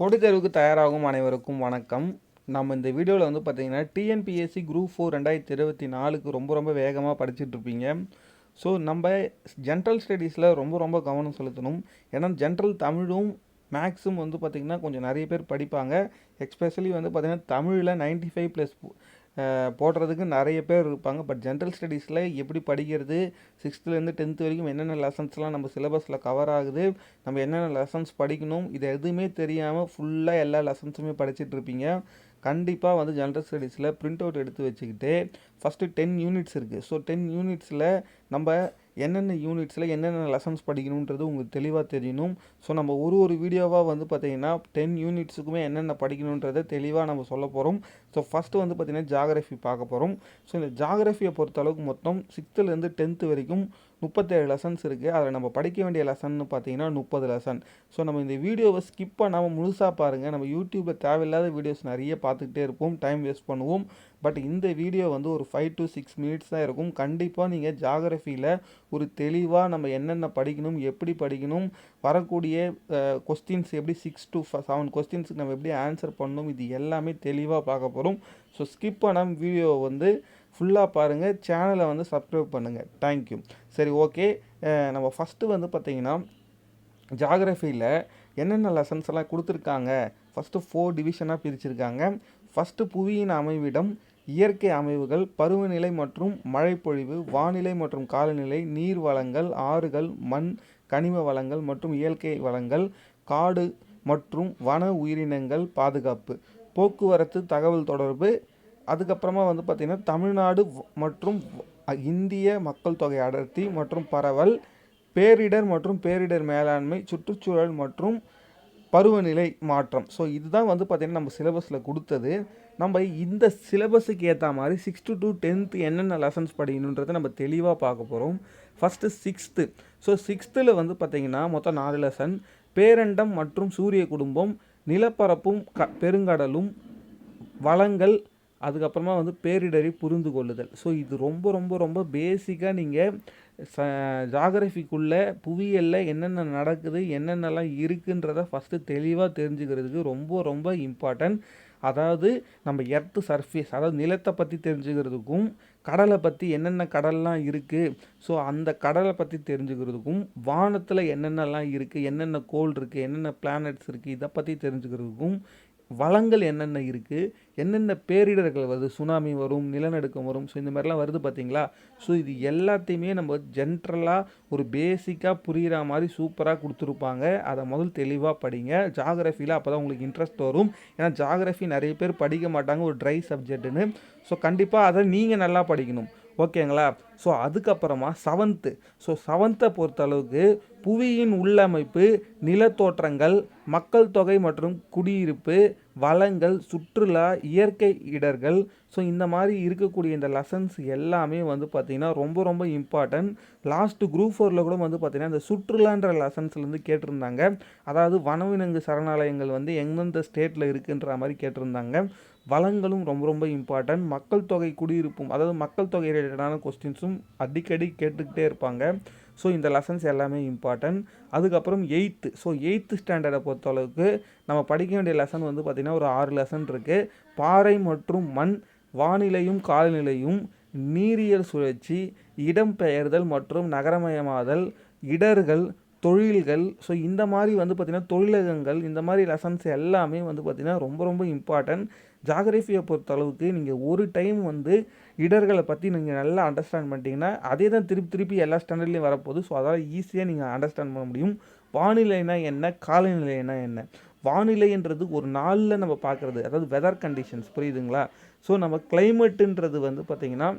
போட்டித் தயாராகும் அனைவருக்கும் வணக்கம். நம்ம இந்த வீடியோவில் வந்து பார்த்தீங்கன்னா டிஎன்பிஎஸ்சி குரூப் ஃபோர் ரெண்டாயிரத்தி இருபத்தி நாலுக்கு ரொம்ப ரொம்ப வேகமாக படிச்சுட்ருப்பீங்க ஸோ நம்ம ஜென்ரல் ஸ்டடீஸில் ரொம்ப ரொம்ப கவனம் செலுத்தணும். ஏன்னா ஜென்ரல் தமிழும் மேக்ஸும் வந்து பார்த்திங்கன்னா கொஞ்சம் நிறைய பேர் படிப்பாங்க. எக்ஸ்பெஷலி வந்து பார்த்திங்கன்னா தமிழில் 95 ஃபைவ் ப்ளஸ் போடுறதுக்கு நிறைய பேர் இருப்பாங்க. பட் ஜென்ரல் ஸ்டடீஸில் எப்படி படிக்கிறது சிக்ஸ்த்துலேருந்து டென்த்து வரைக்கும் என்னென்ன லெசன்ஸ்லாம் நம்ம சிலபஸில் கவர் ஆகுது நம்ம என்னென்ன லெசன்ஸ் படிக்கணும் இது எதுவுமே தெரியாமல் ஃபுல்லாக எல்லா லெசன்ஸுமே படிச்சுட்டு இருப்பீங்க. கண்டிப்பாக வந்து ஜென்ரல் ஸ்டடீஸில் ப்ரிண்ட் அவுட் எடுத்து வச்சுக்கிட்டு ஃபஸ்ட்டு டென் யூனிட்ஸ் இருக்குது ஸோ டென் யூனிட்ஸில் நம்ம என்னென்ன யூனிட்ஸில் என்னென்ன லெசன்ஸ் படிக்கணுன்றது உங்களுக்கு தெளிவாக தெரியணும். ஸோ நம்ம ஒரு ஒரு வீடியோவாக வந்து பார்த்திங்கன்னா டென் யூனிட்ஸுக்குமே என்னென்ன படிக்கணுன்றதை தெளிவாக நம்ம சொல்ல போகிறோம் ஸோ ஃபஸ்ட்டு வந்து பார்த்திங்கன்னா ஜாகிரஃபி பார்க்க போகிறோம் ஸோ இந்த ஜாகிரஃபியை பொறுத்தளவுக்கு மொத்தம் சிக்ஸ்த்துலேருந்து டென்த்து வரைக்கும் முப்பத்தேழு லெசன்ஸ் இருக்குது அதில் நம்ம படிக்க வேண்டிய லெசன்னு பார்த்தீங்கன்னா முப்பது லெசன் ஸோ நம்ம இந்த வீடியோவை ஸ்கிப் பண்ணாமல் முழுசாக பாருங்கள் நம்ம யூடியூப்பில் தேவையில்லாத வீடியோஸ் நிறைய பார்த்துக்கிட்டே இருப்போம். டைம் வேஸ்ட் பண்ணுவோம். பட் இந்த வீடியோ வந்து ஒரு ஃபைவ் டு சிக்ஸ் மினிட்ஸ் தான் இருக்கும். கண்டிப்பாக நீங்கள் ஜாகிரஃபியில் ஒரு தெளிவாக நம்ம என்னென்ன படிக்கணும் எப்படி படிக்கணும் வரக்கூடிய கொஸ்டின்ஸ் எப்படி சிக்ஸ் டு செவன் கொஸ்டின்ஸுக்கு நம்ம எப்படி ஆன்சர் பண்ணணும் இது எல்லாமே தெளிவாக பார்க்க போகிறோம் ஸோ ஸ்கிப் பண்ணாமல் வீடியோ வந்து ஃபுல்லாக பாருங்கள் சேனலை வந்து சப்ஸ்கிரைப் பண்ணுங்கள் தேங்க்யூ சரி ஓகே நம்ம ஃபஸ்ட்டு வந்து பார்த்திங்கன்னா ஜாகிரஃபியில் என்னென்ன லெசன்ஸ் எல்லாம் கொடுத்துருக்காங்க? ஃபஸ்ட்டு ஃபோர் டிவிஷனாக பிரிச்சிருக்காங்க. ஃபஸ்ட்டு புவியின் அமைவிடம் இயற்கை அமைவுகள் பருவநிலை மற்றும் மழைப்பொழிவு வானிலை மற்றும் காலநிலை நீர் வளங்கள் ஆறுகள் மண் கனிம வளங்கள் மற்றும் இயற்கை வளங்கள் காடு மற்றும் வன உயிரினங்கள் பாதுகாப்பு. போக்குவரத்து தகவல் தொடர்பு அதுக்கப்புறமா வந்து பார்த்திங்கன்னா தமிழ்நாடு மற்றும் இந்திய மக்கள் தொகை அடர்த்தி மற்றும் பரவல் பேரிடர் மற்றும் பேரிடர் மேலாண்மை சுற்றுச்சூழல் மற்றும் பருவநிலை மாற்றம். ஸோ இதுதான் வந்து பார்த்திங்கன்னா நம்ம சிலபஸில் கொடுத்தது. நம்ம இந்த சிலபஸுக்கு ஏற்ற மாதிரி சிக்ஸ்த்து டு டென்த்து என்னென்ன லெசன்ஸ் படிக்கணுன்றதை நம்ம தெளிவாக பார்க்க போகிறோம் ஃபஸ்ட்டு சிக்ஸ்த்து ஸோ சிக்ஸ்த்தில் வந்து பார்த்திங்கன்னா மொத்தம் நாலு லெசன் பேரண்டம் மற்றும் சூரிய குடும்பம் நிலப்பரப்பும் க பெருங்கடலும் வளங்கள் அதுக்கப்புறமா வந்து பேரிடரை புரிந்து கொள்ளுதல். ஸோ இது ரொம்ப ரொம்ப ரொம்ப பேசிக்காக நீங்கள் ச ஜாகிரஃபிக்குள்ளே புவியியலில் என்னென்ன நடக்குது என்னென்னலாம் இருக்குன்றத ஃபஸ்ட்டு தெளிவாக தெரிஞ்சுக்கிறதுக்கு ரொம்ப ரொம்ப இம்பார்ட்டன்ட் அதாவது நம்ம எர்த்து சர்ஃபேஸ் அதாவது நிலத்தை பற்றி தெரிஞ்சுக்கிறதுக்கும் கடலை பற்றி என்னென்ன கடல்லாம் இருக்குது ஸோ அந்த கடலை பற்றி தெரிஞ்சுக்கிறதுக்கும் வானத்தில் என்னென்னலாம் இருக்குது என்னென்ன கோள் இருக்குது என்னென்ன பிளானட்ஸ் இருக்குது இதை பற்றி தெரிஞ்சுக்கிறதுக்கும் வளங்கள் என்னென்ன இருக்குது என்னென்ன பேரிடர்கள் வருது? சுனாமி வரும் நிலநடுக்கம் வரும். ஸோ இந்த மாதிரிலாம் வருது பார்த்தீங்களா ஸோ இது எல்லாத்தையுமே நம்ம ஜென்ரலாக ஒரு பேசிக்காக புரிகிற மாதிரி சூப்பராக கொடுத்துருப்பாங்க. அதை முதல் தெளிவாக படிங்க. ஜாகிரஃபியில் அப்போ தான் உங்களுக்கு இன்ட்ரெஸ்ட் வரும். ஏன்னா ஜாகிரஃபி நிறைய பேர் படிக்க மாட்டாங்க. ஒரு ட்ரை சப்ஜெக்ட்டுன்னு ஸோ கண்டிப்பாக அதை நீங்கள் நல்லா படிக்கணும். ஓகேங்களா? ஸோ அதுக்கப்புறமா செவன்த்து ஸோ செவன்த்தை பொறுத்தளவுக்கு புவியின் உள்ளமைப்பு நிலத்தோற்றங்கள் மக்கள் தொகை மற்றும் குடியிருப்பு வளங்கள் சுற்றுலா இயற்கை இடர்கள். ஸோ இந்த மாதிரி இருக்கக்கூடிய இந்த லெசன்ஸ் எல்லாமே வந்து பார்த்திங்கன்னா ரொம்ப ரொம்ப இம்பார்ட்டன்ட் லாஸ்ட்டு குரூப் ஃபோரில் கூட வந்து பார்த்திங்கன்னா இந்த சுற்றுலான்ற லெசன்ஸ்லேருந்து கேட்டிருந்தாங்க. அதாவது வனவிலங்கு சரணாலயங்கள் வந்து எந்தெந்த ஸ்டேட்டில் இருக்குன்ற மாதிரி கேட்டிருந்தாங்க. வளங்களும் ரொம்ப ரொம்ப இம்பார்ட்டன்ட் மக்கள் தொகை குடியிருப்பும் அதாவது மக்கள் தொகை ரிலேட்டடான கொஸ்டின்ஸும் அடிக்கடி கேட்டுக்கிட்டே இருப்பாங்க. ஸோ இந்த லெசன்ஸ் எல்லாமே இம்பார்ட்டன்ட் அதுக்கப்புறம் எயித்து ஸோ எயித்து ஸ்டாண்டர்டை பொறுத்தளவுக்கு நம்ம படிக்க வேண்டிய லெசன் வந்து பார்த்திங்கன்னா ஒரு ஆறு லெசன் இருக்குது பாறை மற்றும் மண் வானிலையும் காலநிலையும் நீரியல் சுழற்சி இடம்பெயர்தல் மற்றும் நகரமயமாதல் இடர்கள் தொழில்கள். ஸோ இந்த மாதிரி வந்து பார்த்திங்கன்னா தொழிலகங்கள் இந்த மாதிரி லெசன்ஸ் எல்லாமே வந்து பார்த்திங்கன்னா ரொம்ப ரொம்ப இம்பார்ட்டன்ட் ஜாகிரஃபியை பொறுத்தளவுக்கு நீங்கள் ஒரு டைம் வந்து இடர்களை பற்றி நீங்கள் நல்லா அண்டர்ஸ்டாண்ட் பண்ணிட்டீங்கன்னா அதே தான் திருப்பி திருப்பி எல்லா ஸ்டாண்டர்ட்லேயும் வரப்போகுது. ஸோ அதால் ஈஸியாக நீங்கள் அண்டர்ஸ்டாண்ட் பண்ண முடியும். வானிலைனா என்ன? காலநிலைனா என்ன? வானிலைன்றது ஒரு நாளில் நம்ம பார்க்குறது அதாவது வெதர் கண்டிஷன்ஸ் புரியுதுங்களா? ஸோ நம்ம கிளைமேட்டுன்றது வந்து பார்த்திங்கன்னா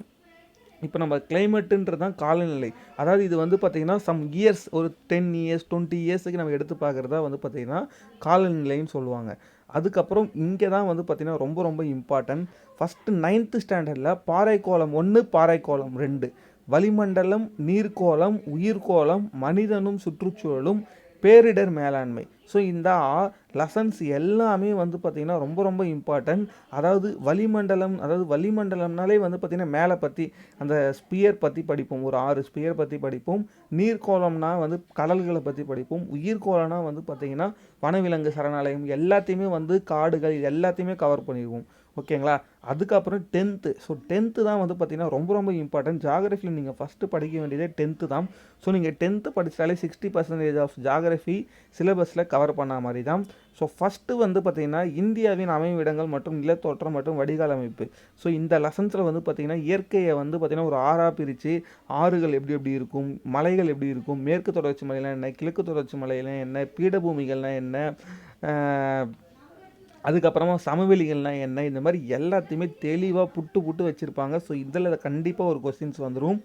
இப்போ நம்ம கிளைமேட்டுன்றது தான் காலநிலை. அதாவது இது வந்து பார்த்திங்கன்னா சம் இயர்ஸ் ஒரு டென் இயர்ஸ் டுவெண்ட்டி இயர்ஸுக்கு நம்ம எடுத்து பார்க்குறதா வந்து பார்த்திங்கன்னா காலநிலைன்னு சொல்லுவாங்க. அதுக்கப்புறம் இங்கே தான் வந்து பார்த்திங்கன்னா ரொம்ப ரொம்ப இம்பார்ட்டன்ட் ஃபஸ்ட்டு நைன்த்து ஸ்டாண்டர்டில் பாறைக்கோளம் ஒன்று பாறைக்கோளம் ரெண்டு. வளிமண்டலம் நீர்க்கோளம் உயிர்கோளம் மனிதனும் சுற்றுச்சூழலும் பேரிடர் மேலாண்மை. ஸோ இந்த லெசன்ஸ் எல்லாமே வந்து பார்த்திங்கன்னா ரொம்ப ரொம்ப இம்பார்ட்டன்ட் அதாவது வளிமண்டலம் அதாவது வளிமண்டலம்னாலே வந்து பார்த்திங்கன்னா மேலே பற்றி அந்த ஸ்பியர் பற்றி படிப்போம். ஒரு ஆறு ஸ்பியர் பற்றி படிப்போம். நீர்க்கோளம்னா வந்து கடல்களை பற்றி படிப்போம். உயிர்கோளம்னா வந்து பார்த்திங்கன்னா வனவிலங்கு சரணாலயம் எல்லாத்தையுமே வந்து காடுகள் எல்லாத்தையுமே கவர் பண்ணிடுவோம். ஓகேங்களா? அதுக்கப்புறம் டென்த்து ஸோ டென்த்து தான் வந்து பார்த்திங்கன்னா ரொம்ப ரொம்ப இம்பார்ட்டன்ட் ஜாகிரஃபியில் நீங்கள் ஃபஸ்ட்டு படிக்க வேண்டியதே டென்த்து தான். ஸோ நீங்கள் டென்த்து படித்தாலே சிக்ஸ்டி பர்சன்டேஜ் ஆஃப் ஜாகிரஃபி சிலபஸில் கவர் பண்ண மாதிரி தான். ஸோ ஃபஸ்ட்டு வந்து பார்த்திங்கன்னா இந்தியாவின் அமைவிடங்கள் மற்றும் நிலத்தோற்றம் மற்றும் வடிகால் அமைப்பு. ஸோ இந்த லெசன்ஸில் வந்து பார்த்திங்கன்னா இயற்கையை வந்து பார்த்திங்கன்னா ஒரு ஆறாக பிரித்து ஆறுகள் எப்படி எப்படி இருக்கும் மலைகள் எப்படி இருக்கும் மேற்கு தொடர்ச்சி மலையெல்லாம் என்ன கிழக்கு தொடர்ச்சி மலையெல்லாம் என்ன பீடபூமிகள்லாம் என்ன அதுக்கப்புறமா சமவெளிகள்னால் என்ன? இந்த மாதிரி எல்லாத்தையுமே தெளிவாக புட்டு புட்டு வச்சுருப்பாங்க. ஸோ இதில் கண்டிப்பாக ஒரு கொஸ்டின்ஸ் வந்துடும்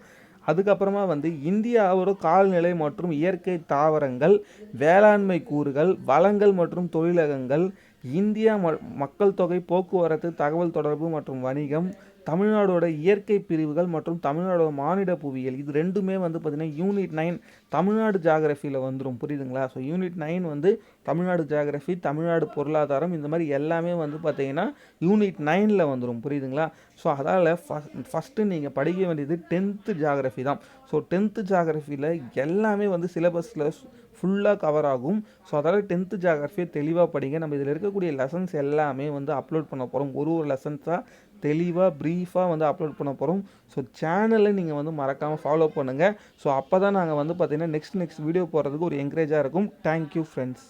அதுக்கப்புறமா வந்து இந்தியாவோட கால்நிலை மற்றும் இயற்கை தாவரங்கள் வேளாண்மை கூறுகள் வளங்கள் மற்றும் தொழிலகங்கள் இந்தியா ம- மக்கள் தொகை போக்குவரத்து தகவல் தொடர்பு மற்றும் வணிகம் தமிழ்நாடோட இயற்கை பிரிவுகள் மற்றும் தமிழ்நாடோட மானிட புவியியல் இது ரெண்டுமே வந்து பார்த்திங்கன்னா யூனிட் நைன் தமிழ்நாடு ஜாகிரஃபியில் வந்துடும் புரியுதுங்களா? ஸோ யூனிட் நைன் வந்து தமிழ்நாடு ஜாகிரஃபி தமிழ்நாடு பொருளாதாரம் இந்த மாதிரி எல்லாமே வந்து பார்த்திங்கன்னா யூனிட் நைனில் வந்துடும் புரியுதுங்களா? ஸோ அதால் ஃபஸ்ட் ஃபஸ்ட்டு நீங்கள் படிக்க வேண்டியது டென்த்து ஜாகிரஃபி தான். ஸோ டென்த்து ஜாகிரஃபியில் எல்லாமே வந்து சிலபஸில் ஃபுல்லாக கவர் ஆகும். ஸோ அதனால் டென்த்து ஜாகிரஃபியை தெளிவாக படிங்க. நம்ம இதில் இருக்கக்கூடிய லெசன்ஸ் எல்லாமே வந்து அப்லோட் பண்ண போகிறோம் ஒரு ஒரு லெசன்ஸாக தெளிவாக ப்ரீஃபாக வந்து அப்லோட் பண்ண போகிறோம் ஸோ சேனலை நீங்கள் வந்து மறக்காமல் ஃபாலோ பண்ணுங்கள் ஸோ அப்போ தான் நாங்கள் வந்து பார்த்திங்கன்னா நெக்ஸ்ட் நெக்ஸ்ட் வீடியோ போடுறதுக்கு ஒரு என்கரேஜாக இருக்கும். Thank you friends